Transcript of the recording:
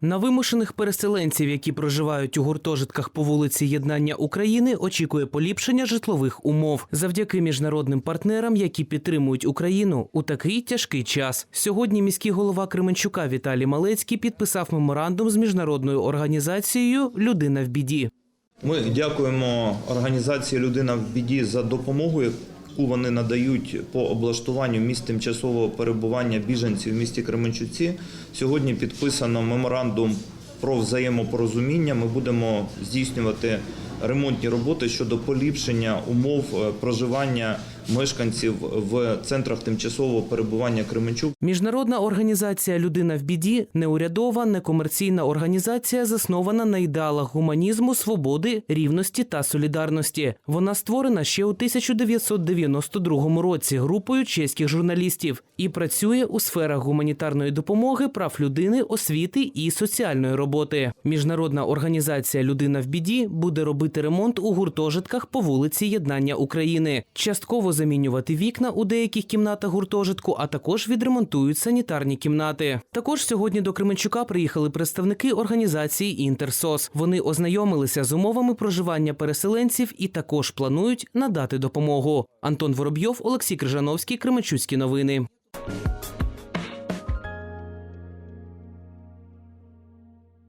На вимушених переселенців, які проживають у гуртожитках по вулиці Єднання України, очікує поліпшення житлових умов завдяки міжнародним партнерам, які підтримують Україну у такий тяжкий час. Сьогодні міський голова Кременчука Віталій Малецький підписав меморандум з міжнародною організацією Людина в біді. Ми дякуємо організації Людина в біді за допомогу, яку вони надають по облаштуванню місць тимчасового перебування біженців в місті Кременчуці. Сьогодні підписано меморандум про взаємопорозуміння. Ми будемо здійснювати ремонтні роботи щодо поліпшення умов е, проживання мешканців в центрах тимчасового перебування Кременчук. Міжнародна організація Людина в біді неурядова, некомерційна організація, заснована на ідеалах гуманізму, свободи, рівності та солідарності. Вона створена ще у 1992 році групою чеських журналістів і працює у сферах гуманітарної допомоги, прав людини, освіти і соціальної роботи. Міжнародна організація Людина в біді буде робити ремонт у гуртожитках по вулиці Єднання України, частково замінювати вікна у деяких кімнатах гуртожитку, а також відремонтують санітарні кімнати. Також сьогодні до Кременчука приїхали представники організації Інтерсос. Вони ознайомилися з умовами проживання переселенців і також планують надати допомогу. Антон Воробйов, Олексій Крижановський, Кременчуцькі новини.